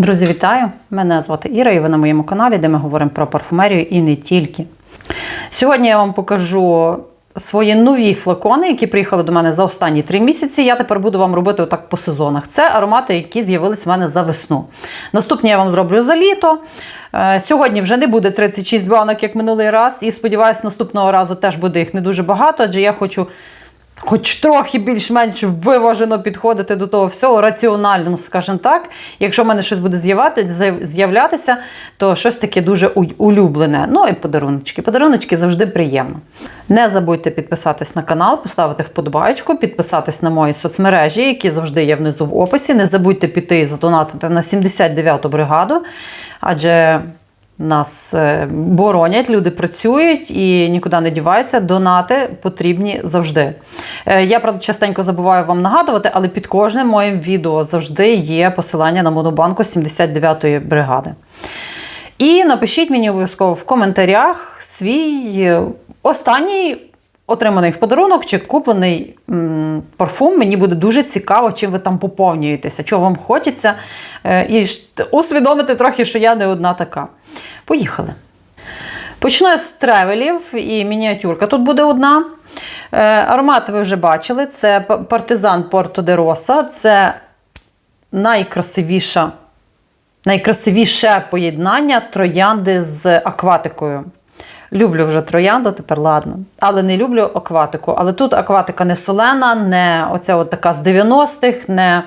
Друзі, вітаю! Мене звати Іра, і ви на моєму каналі, де ми говоримо про парфумерію і не тільки. Сьогодні я вам покажу свої нові флакони, які приїхали до мене за останні три місяці. Я тепер буду вам робити отак по сезонах. Це аромати, які з'явились в мене за весну. Наступні я вам зроблю за літо. Е, Сьогодні вже не буде 36 банок, як минулий раз, і сподіваюся, наступного разу теж буде їх не дуже багато, адже я хочу хоч трохи більш-менш виважено підходити до того всього, раціонально, скажімо так. Якщо в мене щось буде з'являтися, то щось таке дуже улюблене. Ну і подаруночки. Подаруночки завжди приємно. Не забудьте підписатись на канал, поставити вподобайку, підписатись на мої соцмережі, які завжди є внизу в описі. Не забудьте піти і задонатити на 79-ту бригаду, адже нас е, боронять, люди працюють і нікуди не діваються. Донати потрібні завжди. Е, Я правда частенько забуваю вам нагадувати, але під кожним моїм відео завжди є посилання на монобанку 79-ї бригади. І напишіть мені обов'язково в коментарях свій е, останній отриманий в подарунок чи куплений м, парфум. Мені буде дуже цікаво, чим ви там поповнюєтеся, чого вам хочеться. Е, І усвідомити трохи, що я не одна така. Поїхали. Почну я з тревелів і мініатюрка. Тут буде одна. Е, Аромат ви вже бачили. Це партизан Порто де Роса. Це найкрасивіша, найкрасивіше поєднання троянди з акватикою. Люблю вже троянду, тепер ладно. Але не люблю акватику. Але тут акватика не солена, не оця от така з 90-х, не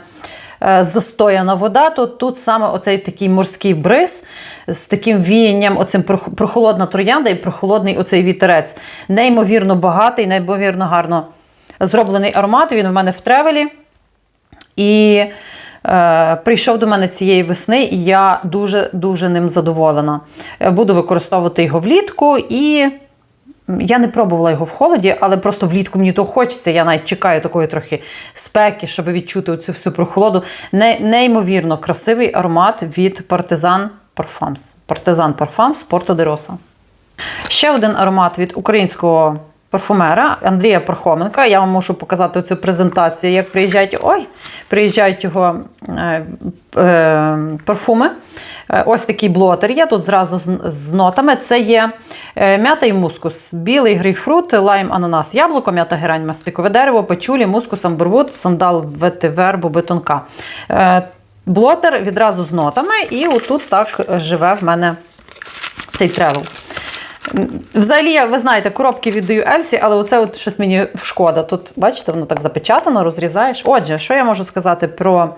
е, застояна вода. То тут саме оцей такий морський бриз з таким віянням, оцим прохолодна троянда і прохолодний оцей вітерець. Неймовірно багатий, неймовірно гарно зроблений аромат. Він в мене в тревелі. І прийшов до мене цієї весни, і я дуже-дуже ним задоволена. Е, Буду використовувати його влітку і. Я не пробувала його в холоді, але просто влітку мені то хочеться. Я навіть чекаю такої трохи спеки, щоб відчути оцю всю прохолоду. Не, неймовірно красивий аромат від Партизан Parfums. Партизан Parfums Порто де Роса. Ще один аромат від українського парфумера Андрія Пархоменка. Я вам можу показати цю презентацію, як приїжджають. Ой, приїжджають його е, е, парфуми. Е, Ось такий блотер є тут зразу з, з нотами. Це є е, м'ята і мускус, білий грейпфрут, лайм, ананас, яблуко, м'ята герань, маслікове дерево, пачулі, мускус, амбервуд, сандал, ветивер, бобитонка. Е, Блотер відразу з нотами, і отут так живе в мене цей тревел. Взагалі, ви знаєте, коробки віддаю Ельсі, але оце от щось мені шкода. Тут, бачите, воно так запечатано, розрізаєш. Отже, що я можу сказати про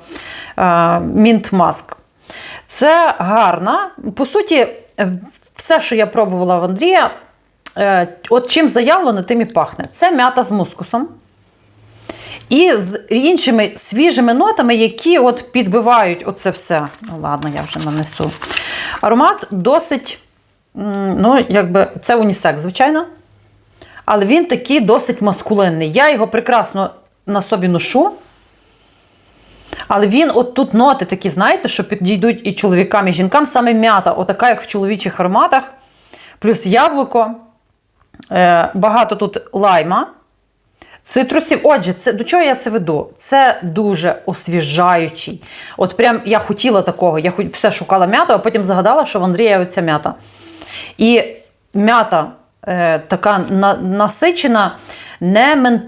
е, Mint Mask? Це гарна. По суті, е, все, що я пробувала в Андрія, е, от чим заявлено, тим і пахне. Це м'ята з мускусом. І з іншими свіжими нотами, які от підбивають оце все. Ну, ладно, я вже нанесу. Аромат досить, ну, якби це унісек, звичайно. Але він такий досить маскулинний. Я його прекрасно на собі ношу. Але він, от тут ноти такі, знаєте, що підійдуть і чоловікам, і жінкам, саме м'ята, отака, як в чоловічих ароматах, плюс яблуко. Е, багато тут лайма. Цитрусів, отже, це до чого я це веду? Це дуже освіжаючий. От прям я хотіла такого, я все шукала м'яту, а потім загадала, що в Андрія оця м'ята. І м'ята е, така на, насичена, не мен...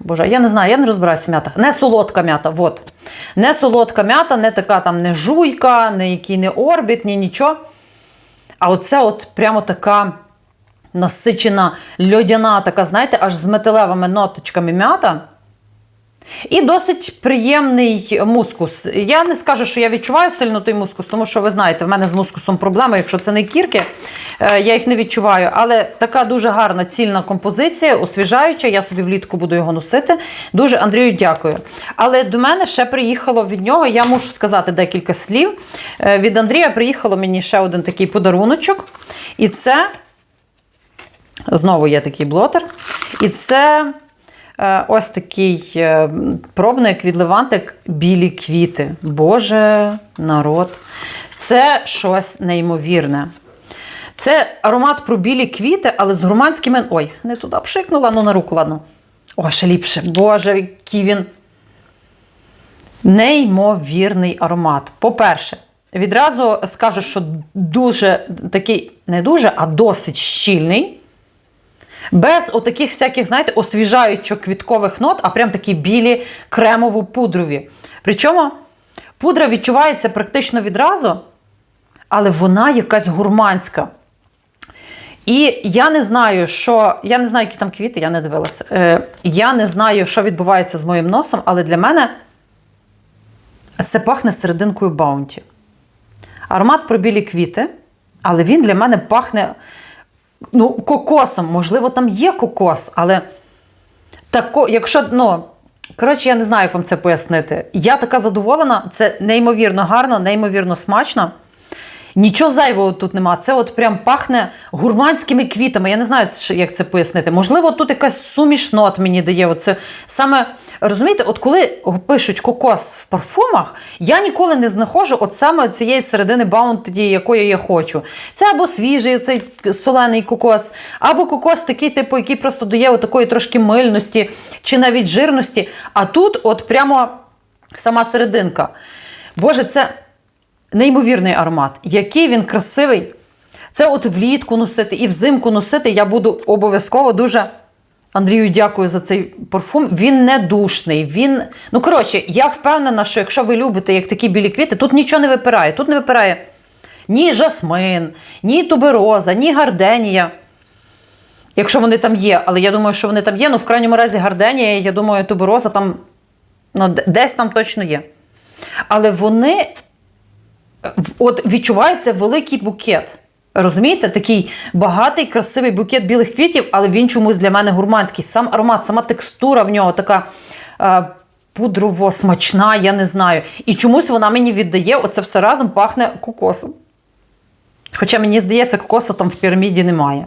Боже, я не знаю, я не розбираюся в м'ятах. Не солодка м'ята. от. Не солодка м'ята, не така там не жуйка, не який не орбіт, ні нічого. А оце от прямо така насичена льодяна, така, знаєте, аж з металевими ноточками м'ята. І досить приємний мускус. Я не скажу, що я відчуваю сильно той мускус, тому що ви знаєте, в мене з мускусом проблема, якщо це не кірки, е, я їх не відчуваю. Але така дуже гарна цільна композиція, освіжаюча. Я собі влітку буду його носити. Дуже Андрію дякую. Але до мене ще приїхало від нього, я мушу сказати декілька слів. Е, Від Андрія приїхало мені ще один такий подаруночок. І це Знову є такий блотер. І це ось такий е, пробник від Левантик білі квіти. Боже народ. Це щось неймовірне. Це аромат про білі квіти, але з гурманськими. Ой, не туди пшикнула, ну на руку, ладно. О, ще ліпше. Боже, який він Неймовірний аромат. По-перше, відразу скажу, що дуже такий, не дуже, а досить щільний. Без отаких всяких, знаєте, освіжаючих квіткових нот, а прям такі білі кремово-пудрові. Причому пудра відчувається практично відразу, але вона якась гурманська. І я не знаю, що. Я не знаю, які там квіти, я не дивилася. Е, я не знаю, що відбувається з моїм носом, але для мене це пахне серединкою баунті. Аромат про білі квіти, але він для мене пахне ну, кокосом. Можливо, там є кокос, але тако, якщо, ну, коротше, я не знаю, як вам це пояснити. Я така задоволена, це неймовірно гарно, неймовірно смачно. Нічого зайвого тут нема. Це от прям пахне гурманськими квітами. Я не знаю, як це пояснити. Можливо, тут якась суміш нот мені дає. Оце саме розумієте, от коли пишуть кокос в парфумах, я ніколи не знаходжу от саме цієї середини баунті, якої я хочу. Це або свіжий цей солений кокос, або кокос такий, типу, який просто дає такої трошки мильності чи навіть жирності. А тут, от прямо сама серединка. Боже, це неймовірний аромат. Який він красивий. Це от влітку носити і взимку носити. Я буду обов'язково дуже. Андрію, дякую за цей парфум. Він не душний. Він. Ну, коротше, я впевнена, що якщо ви любите як такі білі квіти, тут нічого не випирає. Тут не випирає ні жасмин, ні тубероза, ні гарденія. Якщо вони там є, але я думаю, що вони там є. Ну, в крайньому разі, гарденія, я думаю, тубероза там ну, десь там точно є. Але вони от відчувається великий букет. Розумієте, такий багатий, красивий букет білих квітів, але він чомусь для мене гурманський. Сам аромат, сама текстура в нього така е, пудрово-смачна, я не знаю. І чомусь вона мені віддає, оце все разом пахне кокосом. Хоча мені здається, кокоса там в піраміді немає.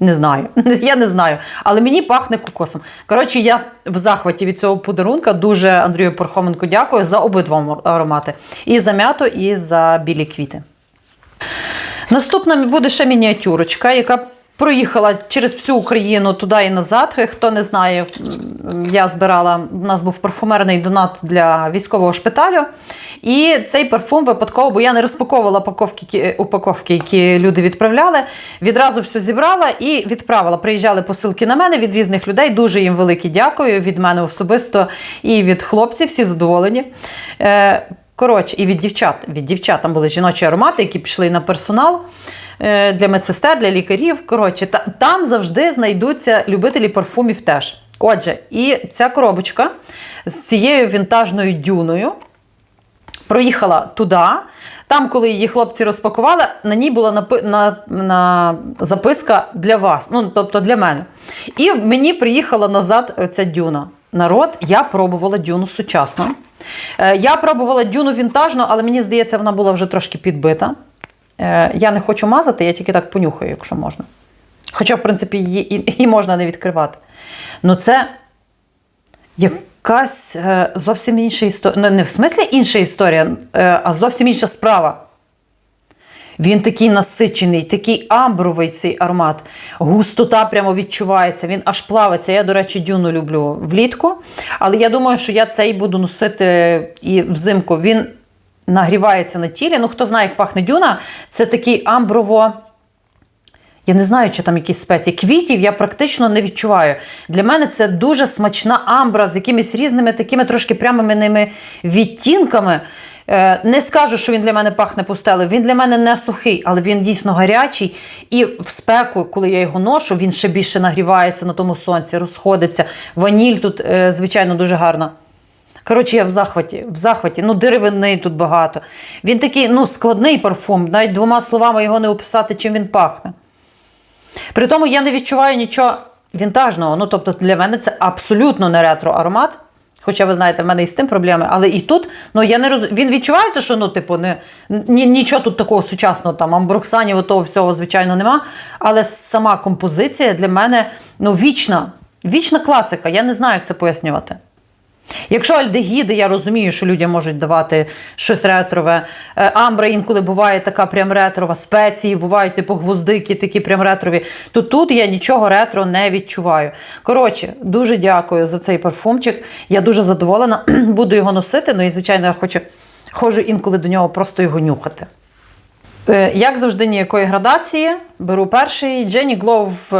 Не знаю. Я не знаю. Але мені пахне кокосом. Коротше, я в захваті від цього подарунка. Дуже Андрію Пархоменку дякую за обидва аромати. І за м'яту, і за білі квіти. Наступна буде ще мініатюрочка, яка проїхала через всю Україну туди і назад. Хто не знає, я збирала, у нас був парфумерний донат для військового шпиталю. І цей парфум випадково, бо я не розпаковувала паковки, упаковки, які люди відправляли. Відразу все зібрала і відправила. Приїжджали посилки на мене від різних людей. Дуже їм велике дякую від мене особисто і від хлопців. Всі задоволені. Е, Коротше, і від дівчат. Від дівчат там були жіночі аромати, які пішли на персонал для медсестер, для лікарів. Коротше, та, там завжди знайдуться любителі парфумів теж. Отже, і ця коробочка з цією вінтажною дюною проїхала туди. Там, коли її хлопці розпакували, на ній була напи- на, на записка для вас, ну тобто для мене. І мені приїхала назад ця дюна. Народ, я пробувала дюну сучасну. Е, Я пробувала дюну вінтажну, але мені здається, вона була вже трошки підбита. Е, Я не хочу мазати, я тільки так понюхаю, якщо можна. Хоча, в принципі, її і, можна не відкривати. Ну, це якась е, зовсім інша історія. Не в смислі інша історія, е, а зовсім інша справа. Він такий насичений, такий амбровий цей аромат. Густота прямо відчувається, він аж плавиться. Я, до речі, дюну люблю влітку. Але я думаю, що я цей буду носити і взимку. Він нагрівається на тілі. Ну, хто знає, як пахне дюна, це такий амброво. Я не знаю, чи там якісь спеції. Квітів я практично не відчуваю. Для мене це дуже смачна амбра з якимись різними такими трошки прямими відтінками. Е, Не скажу, що він для мене пахне пустелею. Він для мене не сухий, але він дійсно гарячий. І в спеку, коли я його ношу, він ще більше нагрівається на тому сонці, розходиться. Ваніль тут, е, звичайно, дуже гарна. Коротше, я в захваті, в захваті. Ну, деревини тут багато. Він такий ну, складний парфум. Навіть двома словами його не описати, чим він пахне. При тому я не відчуваю нічого вінтажного. Ну, тобто, для мене це абсолютно не ретро аромат. Хоча ви знаєте, в мене і з тим проблеми, але і тут ну я не роз... він відчувається, що ну, типу, не, ні, нічого тут такого сучасного, там амброксанів, того всього, звичайно, нема. Але сама композиція для мене ну, вічна, вічна класика. Я не знаю, як це пояснювати. Якщо альдегіди, я розумію, що людям можуть давати щось ретрове. Е, Амбра інколи буває така прям ретрова, спеції бувають типу гвоздики, такі прям ретрові. То тут я нічого ретро не відчуваю. Коротше, дуже дякую за цей парфумчик. Я дуже задоволена. Буду його носити. Ну і звичайно, я хочу ходжу інколи до нього просто його нюхати. Е, Як завжди, ніякої градації. Беру перший Jenny Glow е,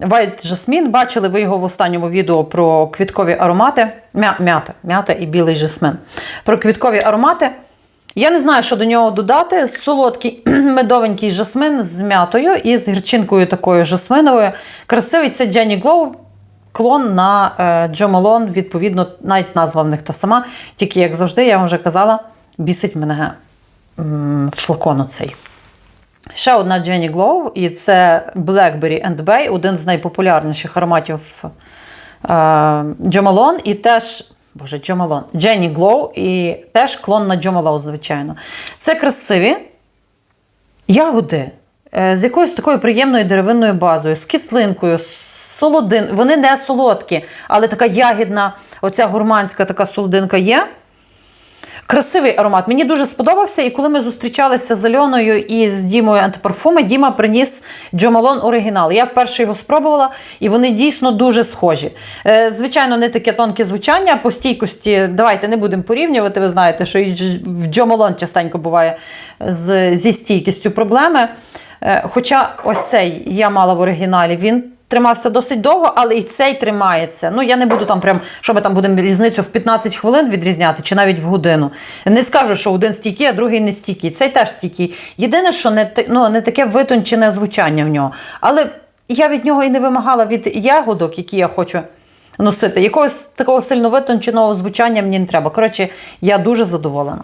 White Jasmine. Бачили ви його в останньому відео про квіткові аромати. Мя, м'ята, м'ята і білий жасмин. Про квіткові аромати. Я не знаю, що до нього додати. Солодкий медовенький жасмин з м'ятою і з гірчинкою такою жасминовою. Красивий це Jenny Glow. Клон на е, Джомолон, відповідно, навіть назва в них та сама. Тільки, як завжди, я вам вже казала, бісить мене флакон оцей. Ще одна Jenny Glow, і це Blackberry and Bay, один з найпопулярніших ароматів е, Джомалон. І теж, боже, Джомалон, Jenny Glow, і теж клон на Джомалон, звичайно. Це красиві ягоди е, з якоюсь такою приємною деревинною базою, з кислинкою, з солодин. Вони не солодкі, але така ягідна, оця гурманська така солодинка є. Красивий аромат. Мені дуже сподобався. І коли ми зустрічалися з Альоною і з Дімою антипарфуми, Діма приніс Джомалон оригінал. Я вперше його спробувала, і вони дійсно дуже схожі. Е, Звичайно, не таке тонке звучання по стійкості. Давайте не будемо порівнювати. Ви знаєте, що і в Джомалон частенько буває з, зі стійкістю проблеми. Е, Хоча ось цей я мала в оригіналі, він тримався досить довго, але і цей тримається. Ну, я не буду там прям, що ми там будемо різницю в 15 хвилин відрізняти, чи навіть в годину. Не скажу, що один стійкий, а другий не стійкий. Цей теж стійкий. Єдине, що не, ну, не таке витончене звучання в нього. Але я від нього і не вимагала від ягодок, які я хочу носити. Якогось такого сильно витонченого звучання мені не треба. Коротше, я дуже задоволена.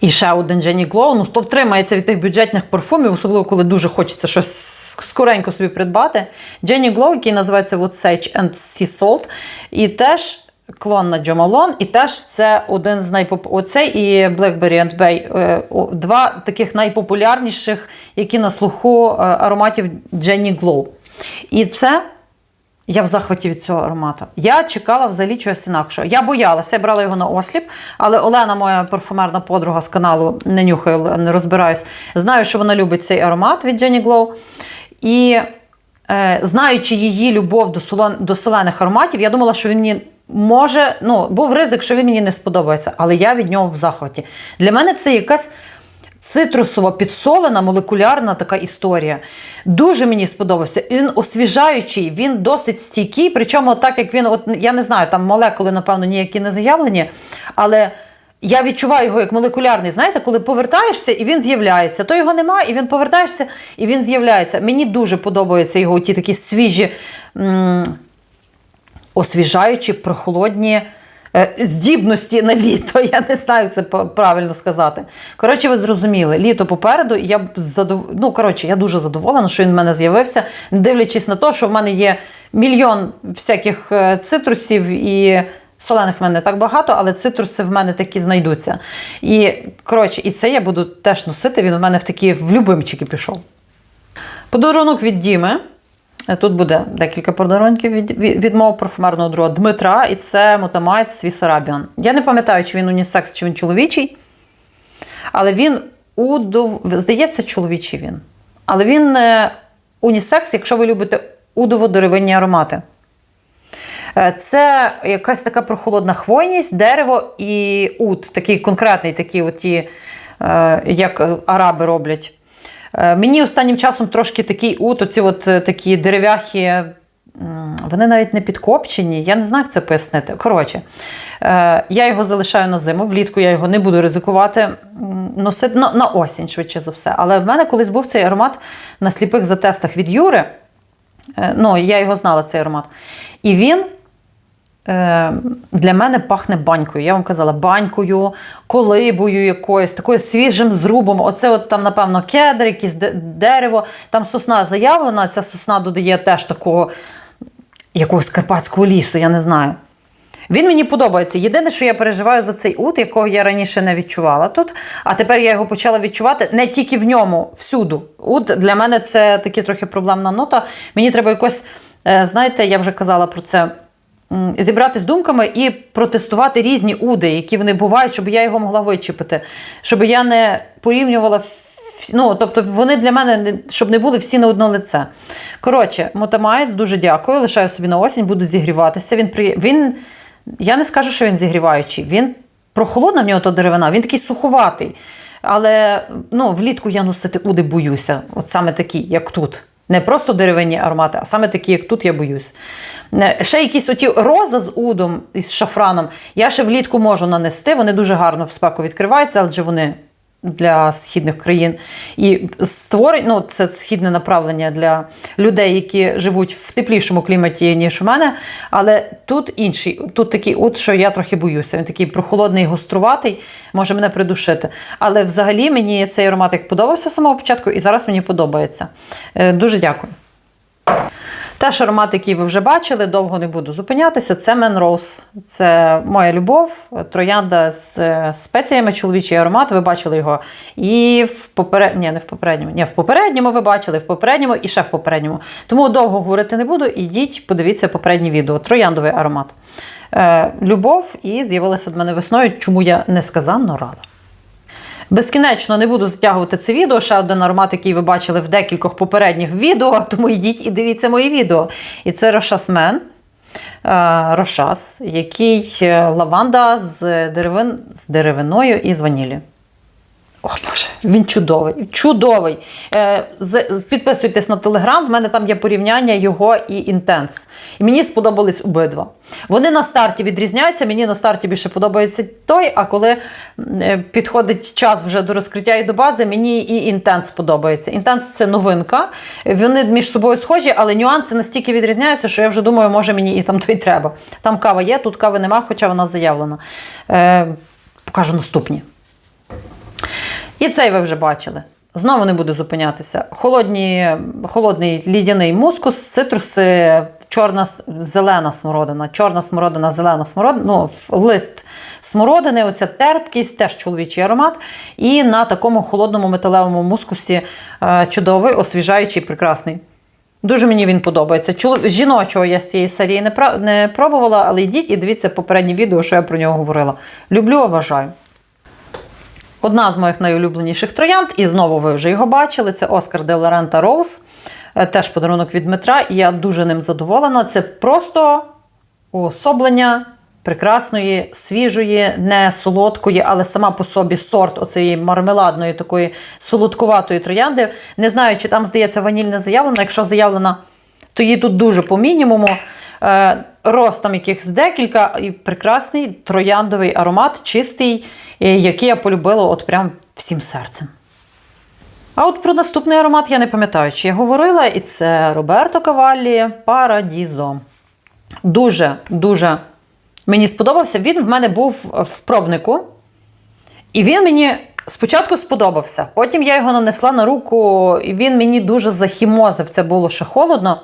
І ще один Jenny Glow. Ну, хто втримається від тих бюджетних парфумів, особливо коли дуже хочеться щось скоренько собі придбати. Jenny Glow, який називається Wood Sage and Sea Salt. І теж клон на Джомалон, і теж це один з найпоп... Оцей і Blackberry and Bay. е, Два таких найпопулярніших, які на слуху е, ароматів Jenny Glow. І це я в захваті від цього аромату. Я чекала взагалі чогось інакшого. Я боялася, я брала його на осліп, але Олена, моя парфумерна подруга з каналу, не нюхаю, не розбираюсь. Знаю, що вона любить цей аромат від Jenny Glow. І е, знаючи її любов до, солон, до солених ароматів, я думала, що він мені може, ну, був ризик, що він мені не сподобається, але я від нього в захваті. Для мене це якась цитрусова підсолена молекулярна така історія. Дуже мені сподобався. Він освіжаючий, він досить стійкий. Причому, так як він, от я не знаю, там молекули, напевно, ніякі не заявлені, але. Я відчуваю його як молекулярний. Знаєте, коли повертаєшся і він з'являється, то його немає, і він повертаєшся, і він з'являється. Мені дуже подобаються його ті такі свіжі, м- освіжаючі, прохолодні е, здібності на літо. Я не знаю, це правильно сказати. Коротше, ви зрозуміли, літо попереду, і я задов... ну, коротше, я дуже задоволена, що він в мене з'явився, не дивлячись на те, що в мене є мільйон всяких е, цитрусів і. Солених в мене не так багато, але цитруси в мене такі знайдуться. І коротше, і це я буду теж носити. Він у мене в такі в любимчики пішов. Подарунок від Діми. Тут буде декілька подарунків від, від, від мого парфумерного друга Дмитра, і це Swiss Arabian. Я не пам'ятаю, чи він унісекс, чи він чоловічий. Але він удов... здається, чоловічий він. Але він е, унісекс, якщо ви любите удово-деревинні аромати. Е, Це якась така прохолодна хвойність, дерево і ут, такий конкретний, такі оті, е, як араби роблять. Е, Мені останнім часом трошки такий ут, оці от такі дерев'яхи, вони навіть не підкопчені, я не знаю, як це пояснити. Коротше, я його залишаю на зиму, влітку я його не буду ризикувати носити на, на осінь, швидше за все. Але в мене колись був цей аромат на сліпих затестах від Юри. Ну, я його знала, цей аромат. І він для мене пахне банькою. Я вам казала, банькою, колибою якоюсь, такою свіжим зрубом. Оце от там, напевно, кедр, якесь дерево. Там сосна заявлена, ця сосна додає теж такого якогось карпатського лісу, я не знаю. Він мені подобається. Єдине, що я переживаю за цей ут, якого я раніше не відчувала тут. А тепер я його почала відчувати не тільки в ньому, всюду. Ут для мене це таки трохи проблемна нота. Мені треба якось, е, знаєте, я вже казала про це. Зібрати з думками і протестувати різні уди, які вони бувають, щоб я його могла вичепити, щоб я не порівнювала. Ну, тобто вони для мене щоб не були всі на одно лице. Коротше, мотомаєць, дуже дякую. Лишаю собі на осінь, буду зігріватися. Він при... він я не скажу, що він зігріваючий. Він прохолодна в нього то деревина, він такий суховатий. Але ну, влітку я носити уди боюся. От саме такі, як тут. Не просто деревинні аромати, а саме такі, як тут, я боюсь. Ще якісь оті роза з удом і з шафраном. Я ще влітку можу нанести. Вони дуже гарно в спеку відкриваються, адже вони для східних країн. І створень, ну, це східне направлення для людей, які живуть в теплішому кліматі, ніж в мене. Але тут інший, тут такий от, що я трохи боюся. Він такий прохолодний, гоструватий, може мене придушити. Але взагалі мені цей ароматик подобався з самого початку, і зараз мені подобається. Е, Дуже дякую. Теж аромат, який ви вже бачили, довго не буду зупинятися. Це Мен Rose. Це моя любов, троянда з е, спеціями, чоловічий аромат. Ви бачили його і в попередньому, ні, не в попередньому. Ні, в попередньому ви бачили, в попередньому і ще в попередньому. Тому довго говорити не буду. Ідіть, подивіться попереднє відео. Трояндовий аромат. Е, любов і з'явилася від мене весною, чому я несказанно рада. Безкінечно не буду затягувати це відео. Ще один аромат, який ви бачили в декількох попередніх відео, тому йдіть і дивіться мої відео. І це Рошасмен. е, Рошас, який е, лаванда з, деревин, з деревиною і з ванілі. О, Боже, він чудовий. Чудовий. Е, підписуйтесь на телеграм, в мене там є порівняння його і інтенс. І мені сподобались обидва. Вони на старті відрізняються, мені на старті більше подобається той, а коли е, підходить час вже до розкриття і до бази, мені і інтенс подобається. Інтенс це новинка. Вони між собою схожі, але нюанси настільки відрізняються, що я вже думаю, може мені і там той треба. Там кава є, тут кави нема, хоча вона заявлена. Е, покажу наступні. І цей ви вже бачили. Знову не буду зупинятися. Холодні, холодний лідяний мускус, цитруси, чорна зелена смородина, чорна смородина, зелена смородина, ну, лист смородини, оця терпкість, теж чоловічий аромат. І на такому холодному металевому мускусі е, чудовий, освіжаючий, прекрасний. Дуже мені він подобається. Чолов... Жіночого я з цієї серії не, пробувала, але йдіть і дивіться попереднє відео, що я про нього говорила. Люблю, обожаю. Одна з моїх найулюбленіших троянд, і знову ви вже його бачили. Це Оскар де Лорента Роуз. Е, Теж подарунок від Дмитра, і я дуже ним задоволена. Це просто уособлення прекрасної, свіжої, не солодкої, але сама по собі сорт оцієї мармеладної, такої солодкуватої троянди. Не знаю, чи там, здається, ваніль не заявлена. Якщо заявлена, то її тут дуже по мінімуму. Роз там якихось декілька, і прекрасний трояндовий аромат, чистий, е, який я полюбила от прям всім серцем. А от про наступний аромат я не пам'ятаю, чи я говорила, і це Роберто Каваллі Парадізо. Дуже, дуже мені сподобався. Він в мене був в пробнику, і він мені спочатку сподобався. Потім я його нанесла на руку, і він мені дуже захімозив. Це було ще холодно.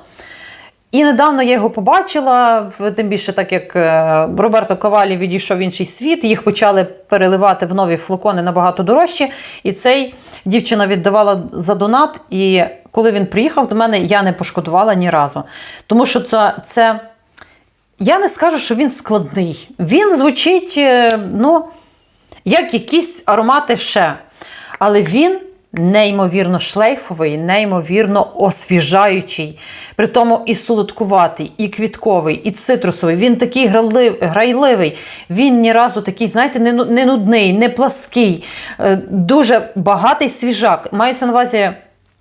І недавно я його побачила, тим більше так як е, Роберто Ковалі відійшов в інший світ, їх почали переливати в нові флакони набагато дорожчі. І цей дівчина віддавала за донат. І коли він приїхав до мене, я не пошкодувала ні разу. Тому що це, це я не скажу, що він складний. Він звучить, е, ну, як якісь аромати ще. Але він неймовірно шлейфовий, неймовірно освіжаючий. При тому і солодкуватий, і квітковий, і цитрусовий. Він такий грайливий. Він ні разу такий, знаєте, не ну- нудний, не плаский, е, дуже багатий свіжак. Мається на увазі.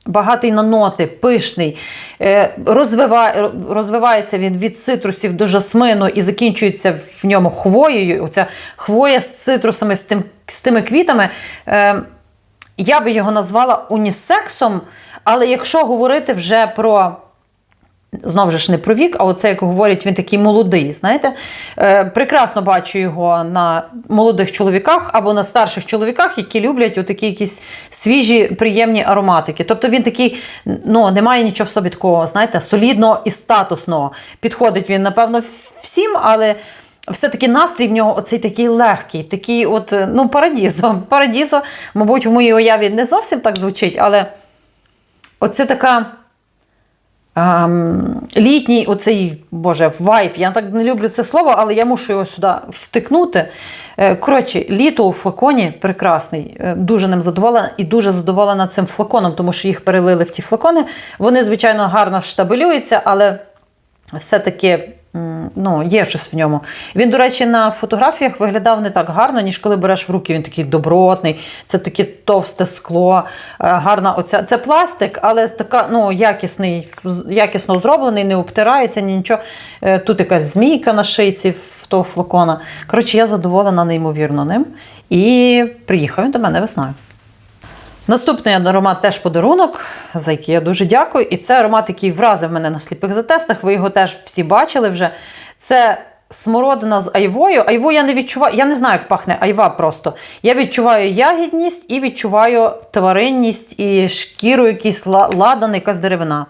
Багатий на ноти, пишний, е, розвиває, розвивається він від цитрусів до жасмину і закінчується в ньому хвоєю. Оця хвоя з цитрусами, з, тим, з тими квітами. Я би його назвала унісексом, але якщо говорити вже про. Знову ж не про вік, а оце, як говорять, він такий молодий. Знаєте, е, прекрасно бачу його на молодих чоловіках або на старших чоловіках, які люблять отакі якісь свіжі, приємні ароматики. Тобто він такий, ну немає нічого в собі такого, знаєте, солідного і статусного. Підходить він, напевно, всім, але все-таки настрій в нього оцей такий легкий, такий, от, е, ну, парадізо. Парадізо, мабуть, в моїй уяві не зовсім так звучить, але оце така ем, літній оцей боже, вайб. Я так не люблю це слово, але я мушу його сюди втикнути. Е, Коротше, літо у флаконі прекрасний. Е, Дуже ним задоволена і дуже задоволена цим флаконом, тому що їх перелили в ті флакони. Вони, звичайно, гарно штабелюються, але все-таки ну, є щось в ньому. Він, до речі, на фотографіях виглядав не так гарно, ніж коли береш в руки. Він такий добротний, це таке товсте скло, е, гарна оця. Це пластик, але така, ну, якісний, якісно зроблений, не обтирається, ні нічого. Е, Тут якась змійка на шийці в того флакона. Коротше, я задоволена неймовірно ним. І приїхав він до мене весною. Наступний аромат теж подарунок, за який я дуже дякую. І це аромат, який вразив мене на сліпих затестах. Ви його теж всі бачили вже. Це смородина з айвою. Айву я не відчуваю, я не знаю, як пахне айва просто. Я відчуваю ягідність і відчуваю тваринність і шкіру, якийсь ла- ладан, якась деревина.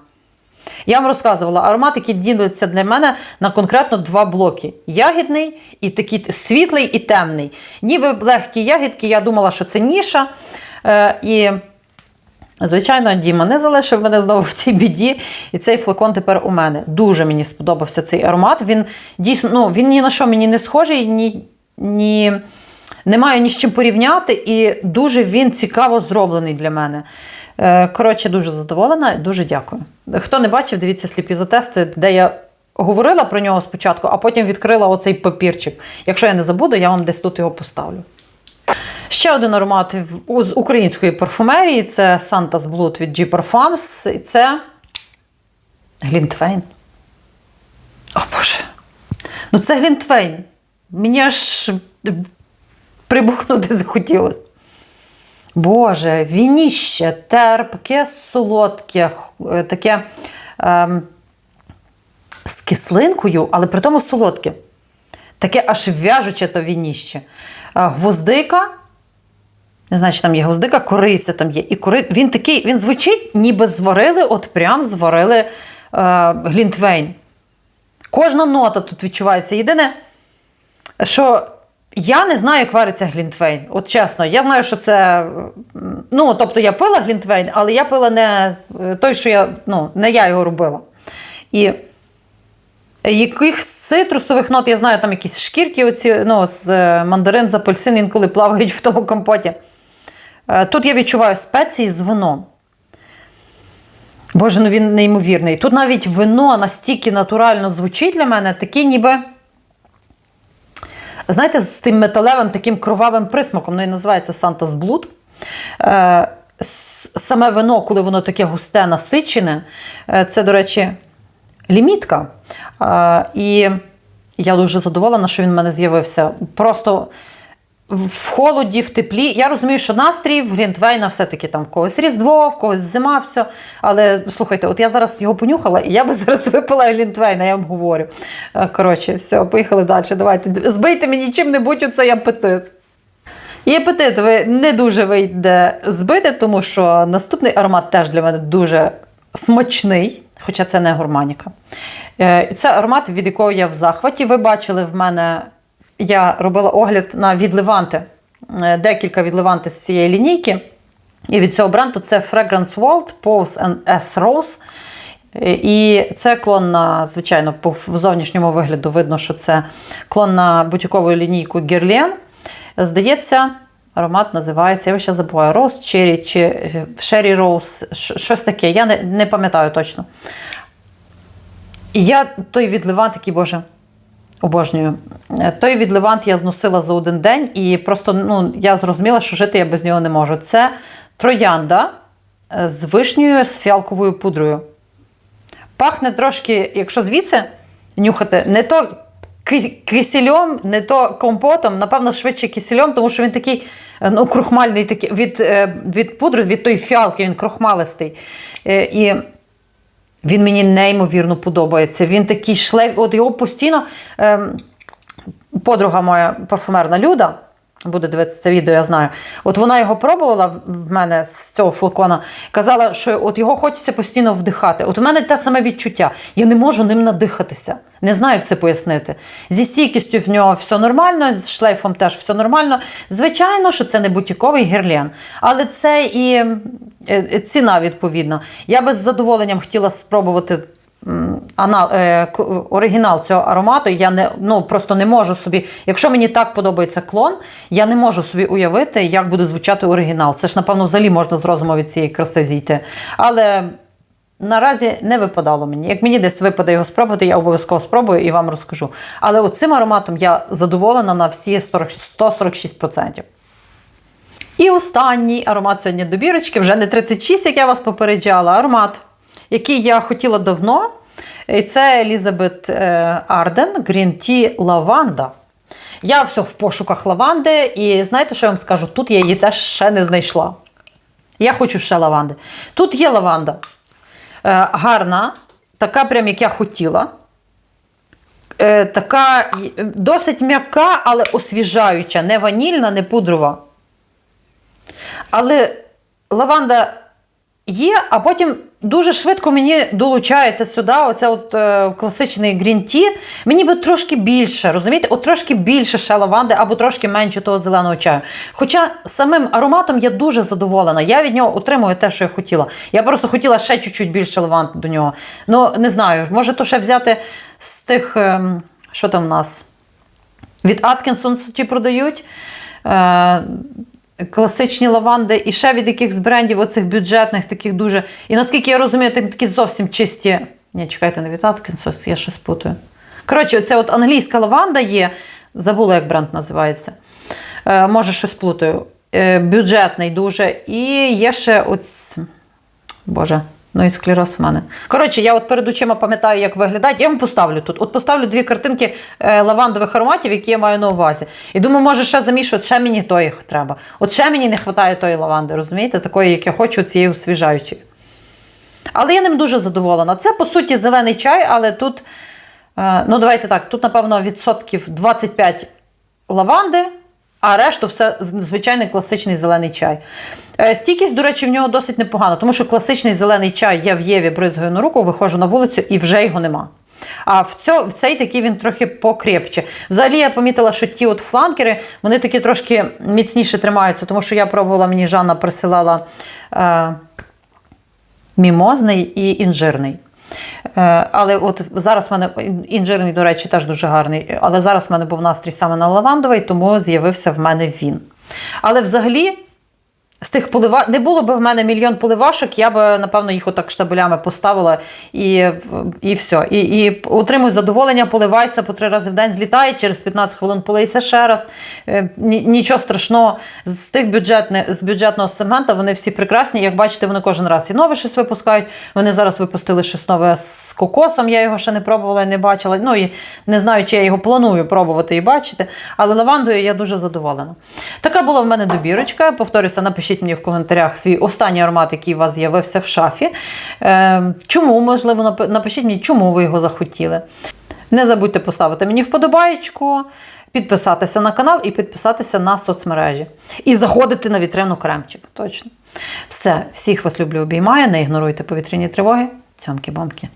Я вам розказувала, аромат, який ділиться для мене на конкретно два блоки: ягідний і такий світлий і темний. Ніби легкі ягідки, я думала, що це ніша. Е, і, звичайно, Діма не залишив мене знову в цій біді. І цей флакон тепер у мене. Дуже мені сподобався цей аромат. Він дійсно ну, він ні на що мені не схожий, ні, ні, не маю ні з чим порівняти, і дуже він цікаво зроблений для мене. Е, Коротше, дуже задоволена, дуже дякую. Хто не бачив, дивіться сліпі затести, де я говорила про нього спочатку, а потім відкрила оцей папірчик. Якщо я не забуду, я вам десь тут його поставлю. Ще один аромат з української парфумерії це Santa's Blood від G Parfums. І це Глінтвейн. О Боже. Ну це Глінтвейн. Мені аж прибухнути захотілося. Боже, вініще, терпке, солодке, таке ем, з кислинкою, але при тому солодке. Таке аж в'яжуче то вініще. Е, Гвоздика. Не знаю, чи там є гвоздика, кориця там є. І кори... Він такий, він звучить, ніби зварили, от прям зварили е, глінтвейн. Кожна нота тут відчувається. Єдине, що я не знаю, як вариться глінтвейн. От чесно, я знаю, що це. Ну, тобто я пила глінтвейн, але я пила не е, той, що я. Ну, не я його робила. І яких цитрусових нот, я знаю, там якісь шкірки, оці, ну, з е, мандарин з апельсин інколи плавають в тому компоті. Е, Тут я відчуваю спеції з вином. Боже, ну він неймовірний. Тут навіть вино настільки натурально звучить для мене, такий ніби. Знаєте, з тим металевим таким кровавим присмаком, ну і називається Santa's Blood. Е, саме вино, коли воно таке густе, насичене, е, це, до речі, лімітка. Е, і я дуже задоволена, що він в мене з'явився. Просто в холоді, в теплі. Я розумію, що настрій в Глінтвейна все-таки там в когось Різдво, в когось зима, все. Але слухайте, от я зараз його понюхала, і я би зараз випила Глінтвейна, я вам говорю. Е, Коротше, все, поїхали далі. Давайте. Збийте мені чим-небудь у цей апетит. І апетит ви не дуже вийде збити, тому що наступний аромат теж для мене дуже смачний, хоча це не гурманіка. Е, Це аромат, від якого я в захваті. Ви бачили в мене, я робила огляд на відливанти, е, декілька відливанти з цієї лінійки. І від цього бренду це Fragrance World, Pose and S Rose. Е, І це клон на, звичайно, по зовнішньому вигляду видно, що це клон на бутікову лінійку Guerlain. Здається, аромат називається, я вже забуваю, Rose Cherry чи е, Sherry Rose, щось таке, я не, не пам'ятаю точно. І я той відливант, який, Боже, обожнюю. Е, Той відливант я зносила за один день, і просто ну, я зрозуміла, що жити я без нього не можу. Це троянда е, з вишнею з фіалковою пудрою. Пахне трошки, якщо звідси нюхати, не то ки- кисельом, не то компотом, напевно, швидше кисельом, тому що він такий е, ну, крохмальний такий, від, від пудри, від тої фіалки, він крохмалистий. І він мені неймовірно подобається. Він такий шлейф, от його постійно. Ем, подруга моя парфумерна Люда. Буде дивитися це відео, я знаю. От вона його пробувала в- в мене з цього флакона. Казала, що от його хочеться постійно вдихати. От у мене те саме відчуття. Я не можу ним надихатися. Не знаю, як це пояснити. Зі стійкістю в нього все нормально, з шлейфом теж все нормально. Звичайно, що це не бутіковий гірлен, але це і е, е, ціна відповідна. Я би з задоволенням хотіла спробувати е, оригінал цього аромату, я не, ну, просто не можу собі. Якщо мені так подобається клон, я не можу собі уявити, як буде звучати оригінал. Це ж, напевно, взагалі можна з розуму від цієї краси зійти. Але наразі не випадало мені. Як мені десь випаде його спробувати, я обов'язково спробую і вам розкажу. Але от цим ароматом я задоволена на всі 40 146%. І останній аромат сьогодні добірочки, вже не 36, як я вас попереджала, аромат, який я хотіла давно. І це Елізабет е, Арден Green Tea Лаванда. Я все в пошуках лаванди, і знаєте, що я вам скажу? Тут я її теж ще не знайшла. Я хочу ще лаванди. Тут є лаванда. Е, гарна, така, прям як я хотіла. Е, така досить м'яка, але освіжаюча, не ванільна, не пудрова. Але лаванда є, а потім дуже швидко мені долучається сюди. Оце от е, класичний tea. Мені би трошки більше, розумієте? От трошки більше ще лаванди або трошки менше того зеленого чаю. Хоча самим ароматом я дуже задоволена. Я від нього отримую те, що я хотіла. Я просто хотіла ще чуть-чуть більше лаванд до нього. Ну, не знаю, може то ще взяти з тих, ем, що там в нас? Від Аткінсон ті продають. Е, класичні лаванди, і ще від якихось брендів, оцих бюджетних, таких дуже. І наскільки я розумію, там такі зовсім чисті. Ні, чекайте, не від я щось путаю. Коротше, це от англійська лаванда є. Забула, як бренд називається. Е, може, щось плутаю. Е, бюджетний дуже. І є ще ось. Боже, ну і склероз в мене. Коротше, я от перед очима пам'ятаю, як виглядають. Я вам поставлю тут. От поставлю дві картинки е, лавандових ароматів, які я маю на увазі. І думаю, може ще замішувати, ще мені тої треба. От ще мені не вистачає тої лаванди, розумієте? Такої, як я хочу, цієї освіжаючої. Але я ним дуже задоволена. Це, по суті, зелений чай, але тут, е, ну давайте так, тут, напевно, відсотків 25 лаванди, а решту все звичайний класичний зелений чай. Е, Стійкість, до речі, в нього досить непогана, тому що класичний зелений чай я в Єві бризгаю на руку, виходжу на вулицю і вже його нема. А в, цьо, в цей такий він трохи покрепче. Взагалі я помітила, що ті от фланкери, вони такі трошки міцніше тримаються, тому що я пробувала, мені Жанна присилала е, мімозний і інжирний. Е, Але от зараз в мене інжирний, до речі, теж дуже гарний. Але зараз в мене був настрій саме на лавандовий, тому з'явився в мене він. Але взагалі. З тих полива... Не було б в мене мільйон поливашок, я б, напевно, їх отак штабелями поставила і, і все. І, і отримуй задоволення, поливайся по три рази в день, злітає, через 15 хвилин полийся ще раз. Е, Нічого страшного. З тих бюджетних, з бюджетного сегмента вони всі прекрасні. Як бачите, вони кожен раз і нове щось випускають. Вони зараз випустили щось нове з кокосом, я його ще не пробувала і не бачила. Ну і не знаю, чи я його планую пробувати і бачити. Але лавандою я дуже задоволена. Така була в мене добірочка. Повторюся, напишіть мені в коментарях свій останній аромат, який у вас з'явився в шафі. Е, чому, можливо, напишіть мені, чому ви його захотіли. Не забудьте поставити мені вподобаєчку, підписатися на канал і підписатися на соцмережі. І заходити на вітрину кремчик. Точно. Все, всіх вас люблю, обіймаю. Не ігноруйте повітряні тривоги. Цьомки-бомки.